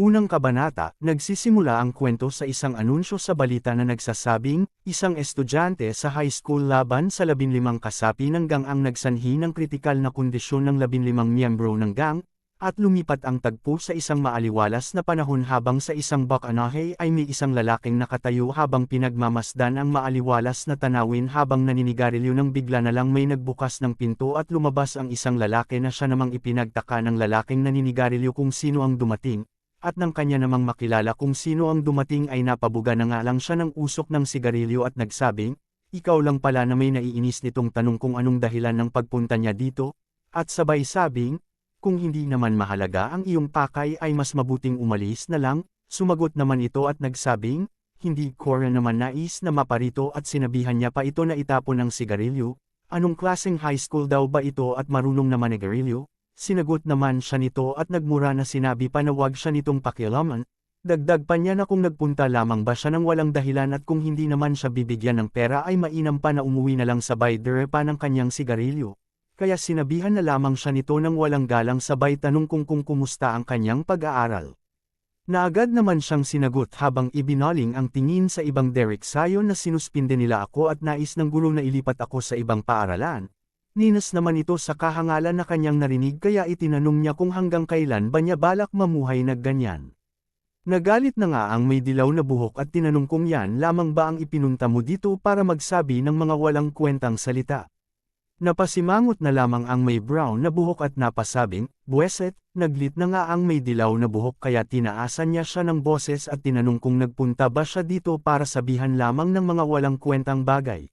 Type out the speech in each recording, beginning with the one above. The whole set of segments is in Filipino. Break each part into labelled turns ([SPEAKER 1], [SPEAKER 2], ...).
[SPEAKER 1] Unang kabanata, nagsisimula ang kwento sa isang anunsyo sa balita na nagsasabing, isang estudyante sa high school laban sa 15 kasapi ng gang ang nagsanhi ng kritikal na kondisyon ng 15 miyembro ng gang, at lumipat ang tagpo sa isang maaliwalas na panahon habang sa isang bakanahe ay may isang lalaking nakatayo habang pinagmamasdan ang maaliwalas na tanawin habang naninigarilyo nang bigla na lang may nagbukas ng pinto at lumabas ang isang lalaki na siya namang ipinagtaka ng lalaking naninigarilyo kung sino ang dumating, at nang kanya namang makilala kung sino ang dumating ay napabuga na nga lang siya ng usok ng sigarilyo at nagsabing, ikaw lang pala na may naiinis nitong tanong kung anong dahilan ng pagpunta niya dito, at sabay sabing, kung hindi naman mahalaga ang iyong pakay ay mas mabuting umalis na lang, sumagot naman ito at nagsabing, hindi rin naman nais na maparito at sinabihan niya pa ito na itapon ng sigarilyo, anong klaseng high school daw ba ito at marunong naman sigarilyo? Sinagot naman siya nito at nagmura na sinabi pa na wag siya nitong pakialaman, dagdag pa niya na kung nagpunta lamang ba siya ng walang dahilan at kung hindi naman siya bibigyan ng pera ay mainam pa na umuwi na lang sabay dire pa ng kanyang sigarilyo. Kaya sinabihan na lamang siya nito ng walang galang sabay tanong kung kung kumusta ang kanyang pag-aaral. Naagad naman siyang sinagot habang ibinaling ang tingin sa ibang Derek Sayon na sinuspinde nila ako at nais ng gulo na ilipat ako sa ibang paaralan, Ninas naman ito sa kahangalan na kanyang narinig kaya itinanong niya kung hanggang kailan ba niya balak mamuhay na ganyan. Nagalit na nga ang may dilaw na buhok at tinanong kung yan lamang ba ang ipinunta mo dito para magsabi ng mga walang kwentang salita. Napasimangot na lamang ang may brown na buhok at napasabing, Buweset, naglit na nga ang may dilaw na buhok kaya tinaasan niya siya ng boses at tinanong kung nagpunta ba siya dito para sabihan lamang ng mga walang kwentang bagay.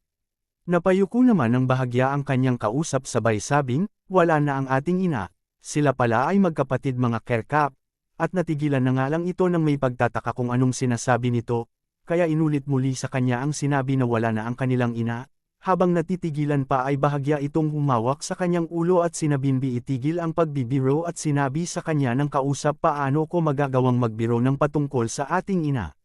[SPEAKER 1] Napayuko naman ng bahagya ang kanyang kausap sabay sabing, wala na ang ating ina, sila pala ay magkapatid mga kerkap, at natigilan na nga lang ito nang may pagtataka kung anong sinasabi nito, kaya inulit muli sa kanya ang sinabi na wala na ang kanilang ina, habang natitigilan pa ay bahagya itong humawak sa kanyang ulo at sinabimbi itigil ang pagbibiro at sinabi sa kanya ng kausap paano ko magagawang magbiro ng patungkol sa ating ina.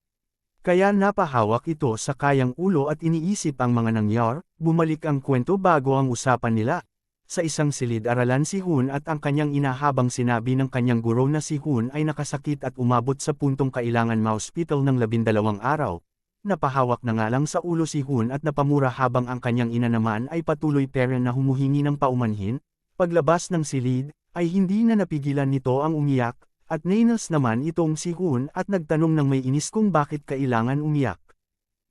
[SPEAKER 1] Kaya napahawak ito sa kayang ulo at iniisip ang mga nangyar, bumalik ang kwento bago ang usapan nila. Sa isang silid-aralan si Hun at ang kanyang ina habang sinabi ng kanyang guro na si Hun ay nakasakit at umabot sa puntong kailangan ma-hospital ng labindalawang araw. Napahawak na nga lang sa ulo si Hun at napamura habang ang kanyang ina naman ay patuloy pera na humuhingi ng paumanhin. Paglabas ng silid, ay hindi na napigilan nito ang umiyak, at Nainels naman itong si Hun at nagtanong ng may inis kung bakit kailangan umiyak.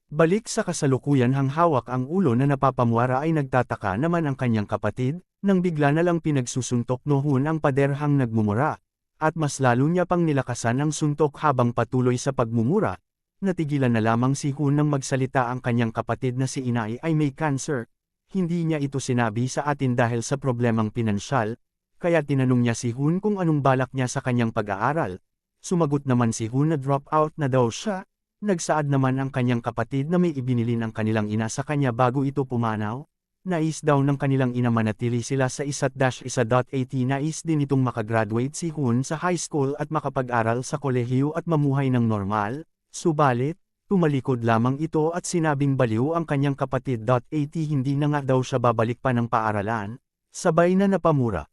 [SPEAKER 1] Balik sa kasalukuyan hang hawak ang ulo na napapamuara ay nagtataka naman ang kanyang kapatid, nang bigla na lang pinagsusuntok no Hun ang paderhang nagmumura, at mas lalo niya pang nilakasan ang suntok habang patuloy sa pagmumura, natigilan na lamang si Hun nang magsalita ang kanyang kapatid na si Inay ay may cancer, hindi niya ito sinabi sa atin dahil sa problemang pinansyal, kaya tinanong niya si Hun kung anong balak niya sa kanyang pag-aaral. Sumagot naman si Hun na drop out na daw siya, nagsaad naman ang kanyang kapatid na may ibinili ng kanilang ina sa kanya bago ito pumanaw. Nais daw ng kanilang ina manatili sila sa isa't-isa.at nais din itong makagraduate si Hun sa high school at makapag-aral sa kolehiyo at mamuhay ng normal, subalit, tumalikod lamang ito at sinabing baliw ang kanyang kapatid.at hindi na nga daw siya babalik pa ng paaralan, sabay na napamura.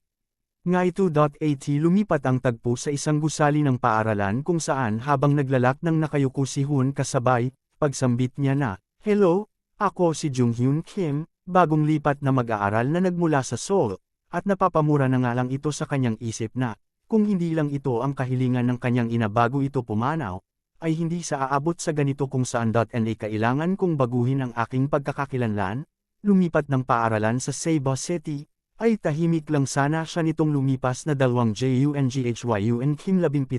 [SPEAKER 1] Nga2.at lumipat ang tagpo sa isang gusali ng paaralan kung saan habang naglalak ng nakayuko si Hun kasabay, pagsambit niya na, Hello, ako si Jung Hyun Kim, bagong lipat na mag-aaral na nagmula sa Seoul, at napapamura na nga lang ito sa kanyang isip na, kung hindi lang ito ang kahilingan ng kanyang ina bago ito pumanaw, ay hindi sa aabot sa ganito kung saan .na kailangan kong baguhin ang aking pagkakakilanlan, lumipat ng paaralan sa Cebu City, ay tahimik lang sana siya nitong lumipas na dalawang JUNGHYUN Kim 17,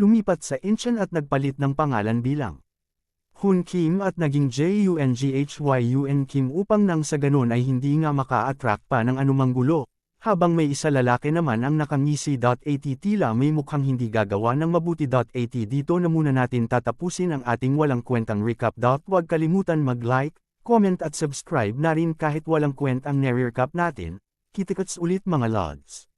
[SPEAKER 1] lumipat sa Incheon at nagpalit ng pangalan bilang Hun Kim at naging JUNGHYUN Kim upang nang sa ganun ay hindi nga maka-attract pa ng anumang gulo. Habang may isa lalaki naman ang nakangisi.at tila may mukhang hindi gagawa ng mabuti.at dito na muna natin tatapusin ang ating walang kwentang recap. Huwag kalimutan mag-like, comment at subscribe na rin kahit walang kwentang nare-recap natin. Kitikats ulit mga lods.